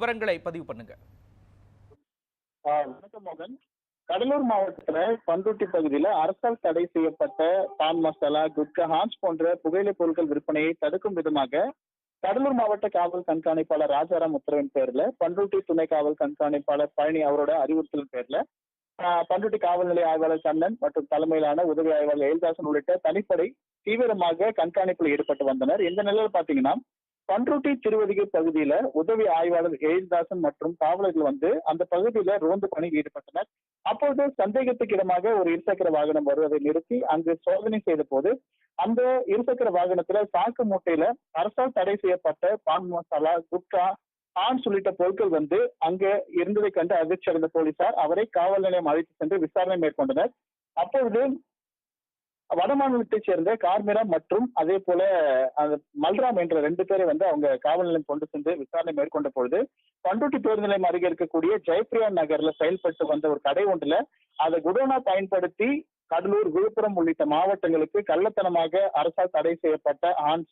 விவரங்களை பதிவு பண்ணுங்க. வணக்கம் மோகன். கடலூர் மாவட்டத்துல பண்ருட்டி பகுதியில அரசால் தடை செய்யப்பட்ட பான் மசாலா குட்கா ஹான்ஸ் போன்ற புகையிலை பொருட்கள் விற்பனையை தடுக்கும் விதமாக கடலூர் மாவட்ட காவல் கண்காணிப்பாளர் ராஜாராம் உத்தரவின் பேர்ல பண்ருட்டி துணை காவல் கண்காணிப்பாளர் பழனி அவரோட அறிவுறுத்தல் பேர்ல பண்ருட்டி காவல் நிலைய ஆய்வாளர் கண்ணன் மற்றும் தலைமையிலான உதவி ஆய்வாளர் எல்தாசன் உள்ளிட்ட தனிப்படை தீவிரமாக கண்காணிப்பில் ஈடுபட்டு வந்தனர். இந்த நிலையில் பாத்தீங்கன்னா பண்ருட்டி திருவதிகை பகுதியில உதவி ஆய்வாளர் எழில்தாசன் மற்றும் காவலர்கள் வந்து அந்த பகுதியில ரோந்து பணியில் ஈடுபட்டனர். அப்போது சந்தேகத்துக்கு இடமாக ஒரு இருசக்கர வாகனம் வருவதை நிறுத்தி அங்கு சோதனை செய்த போது அந்த இருசக்கர வாகனத்துல சாக்கு மூட்டையில அரசால் தடை செய்யப்பட்ட பான் மசாலா குட்கா ஆண் உள்ளிட்ட பொருட்கள் வந்து அங்க இருந்ததை கண்டு அதிர்ச்சி அடைந்த போலீசார் அவரை காவல் நிலையம் அழைத்து சென்று விசாரணை மேற்கொண்டனர். அப்பொழுது வடமாநிலத்தைச் சேர்ந்த கார்மிரா மற்றும் அதே போல அந்த மல்ராம் என்ற ரெண்டு பேரை வந்து அவங்க காவல் நிலையம் கொண்டு சென்று விசாரணை மேற்கொண்ட பொழுது பண்ருட்டி பேருந்து நிலையம் அருகே இருக்கக்கூடிய ஜெயப்பிரியா நகர்ல செயல்பட்டு வந்த ஒரு கடை ஒன்றுல அதை குடோனா பயன்படுத்தி கடலூர் விழுப்புரம் உள்ளிட்ட மாவட்டங்களுக்கு கள்ளத்தனமாக அரசால் தடை செய்யப்பட்ட ஆன்ஸ்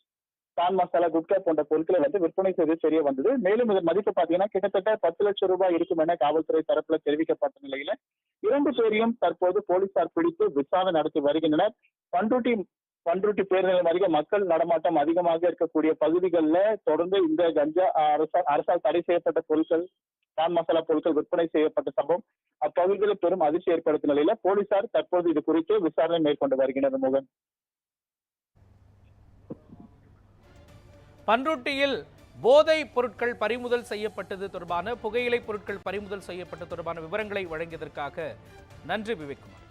பான் மசாலா குட்கா போன்ற பொருட்களை வந்து விற்பனை செய்து தெரிய வந்தது. மேலும் இதன் மதிப்பு பாத்தீங்கன்னா கிட்டத்தட்ட பத்து லட்சம் ரூபாய் இருக்கும் என காவல்துறை தரப்புல தெரிவிக்கப்பட்ட நிலையில இரண்டு பேரையும் தற்போது போலீசார் பிடித்து விசாரணை நடத்தி வருகின்றனர். பண்ருட்டி பண்ருட்டி பேருந்து அதிக மக்கள் நடமாட்டம் அதிகமாக இருக்கக்கூடிய பகுதிகளில் தொடர்ந்து இந்த கஞ்சா அரசால் அரசால் தடை செய்யப்பட்ட பொருட்கள் பான் மசாலா பொருட்கள் விற்பனை செய்யப்பட்ட சம்பவம் அப்பகுதியில் பெரும் அதிர்ச்சி ஏற்படுத்தும் நிலையில போலீசார் தற்போது இது குறித்து விசாரணை மேற்கொண்டு வருகின்றனர் மோகன் பன்ருட்டியில் போதைப் பொருட்கள் பறிமுதல் செய்யப்பட்டது தொடர்பான புகையிலை பொருட்கள் பறிமுதல் செய்யப்பட்டது தொடர்பான விவரங்களை வழங்கியதற்காக நன்றி விவேக்குமார்